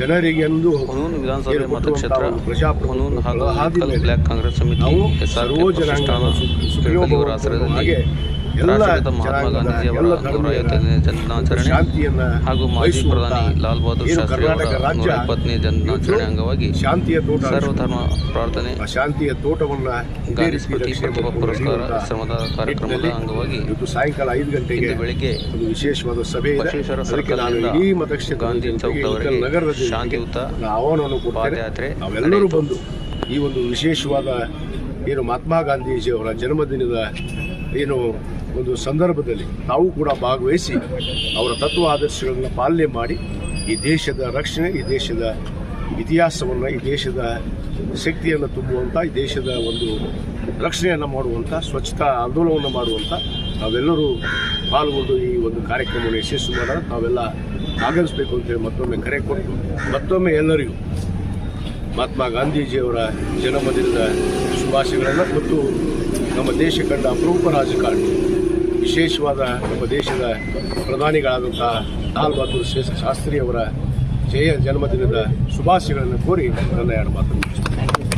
ಜನರಿಗೆಂದು ಹುನೂನ್ ವಿಧಾನಸಭೆ ಮತಕ್ಷೇತ್ರ ಹಾಗೂ ಬ್ಲಾಕ್ ಕಾಂಗ್ರೆಸ್ ಸಮಿತಿ ಸರ್ವ ಜನಾಂಗ ಆಶ್ರಯದಲ್ಲಿ ರಾಷ್ಟ್ರಪಿತ ಮಹಾತ್ಮ ಗಾಂಧೀಜಿಯವರ ನೂರ ಜನ್ಮಾಚರಣೆ ಶಾಂತಿಯನ್ನ ಹಾಗೂ ಮಾಜಿ ಪ್ರಧಾನಿ ಲಾಲ್ ಬಹದ್ದೂರ್ ಶಾಸ್ತ್ರಿ ಅವರ ನೂರ ಇಪ್ಪತ್ತನೇ ಜನ್ಮಾಚರಣೆ ಅಂಗವಾಗಿ ಸರ್ವಧರ್ಮ ಪ್ರಾರ್ಥನೆ ಶಾಂತಿಯ ತೋಟವನ್ನ ಗಾಂಧಿ ಸ್ಮೃತಿ ಪ್ರತಿಭಾ ಪುರಸ್ಕಾರ ಶ್ರಮದ ಕಾರ್ಯಕ್ರಮದ ಅಂಗವಾಗಿ ಸಾಯಂಕಾಲ ಐದು ಗಂಟೆಗೆ ಬೆಳಿಗ್ಗೆ ವಿಶೇಷವಾದ ಸಭೆ ಬಸವೇಶ್ವರ ಸರ್ಕಲ್ನಿಂದ ಗಾಂಧಿ ಚೌಕದವರೆಗೆ ನಗರದ ಶಾಂತಿಯುತ ಪಾದಯಾತ್ರೆ ನಾವೆಲ್ಲರೂ ಬಂದು ಈ ಒಂದು ವಿಶೇಷವಾದ ಏನು ಮಹಾತ್ಮ ಗಾಂಧೀಜಿಯವರ ಜನ್ಮದಿನದ ಏನು ಒಂದು ಸಂದರ್ಭದಲ್ಲಿ ತಾವು ಕೂಡ ಭಾಗವಹಿಸಿ ಅವರ ತತ್ವ ಆದರ್ಶಗಳನ್ನು ಪಾಲನೆ ಮಾಡಿ ಈ ದೇಶದ ರಕ್ಷಣೆ, ಈ ದೇಶದ ಇತಿಹಾಸವನ್ನು, ಈ ದೇಶದ ಶಕ್ತಿಯನ್ನು ತುಂಬುವಂಥ ಈ ದೇಶದ ಒಂದು ರಕ್ಷಣೆಯನ್ನು ಮಾಡುವಂಥ ಸ್ವಚ್ಛತಾ ಆಂದೋಲನವನ್ನು ಮಾಡುವಂಥ ನಾವೆಲ್ಲರೂ ಪಾಲ್ಗೊಂಡು ಈ ಒಂದು ಕಾರ್ಯಕ್ರಮವನ್ನು ಯಶಸ್ಸು ಮಾಡೋಣ. ನಾವೆಲ್ಲ ಆಗಮಿಸಬೇಕು ಅಂತೇಳಿ ಮತ್ತೊಮ್ಮೆ ಕರೆ ಕೊಟ್ಟು ಮತ್ತೊಮ್ಮೆ ಎಲ್ಲರಿಗೂ ಮಹಾತ್ಮ ಗಾಂಧೀಜಿಯವರ ಜನ್ಮದಿನದ ಶುಭಾಶಯಗಳನ್ನು ಮತ್ತು ನಮ್ಮ ದೇಶ ಕಂಡ ಅಪರೂಪ ರಾಜಕಾರಣಿ, ವಿಶೇಷವಾದ ನಮ್ಮ ದೇಶದ ಪ್ರಧಾನಿಗಳಾದಂಥ ಲಾಲ್ ಬಹದ್ದೂರ್ ಶಾಸ್ತ್ರಿ ಶಾಸ್ತ್ರಿಯವರ ಜಯ ಜನ್ಮದಿನದ ಶುಭಾಶಯಗಳನ್ನು ಕೋರಿ ನನ್ನ ಎರಡು ಮಾತನ್ನು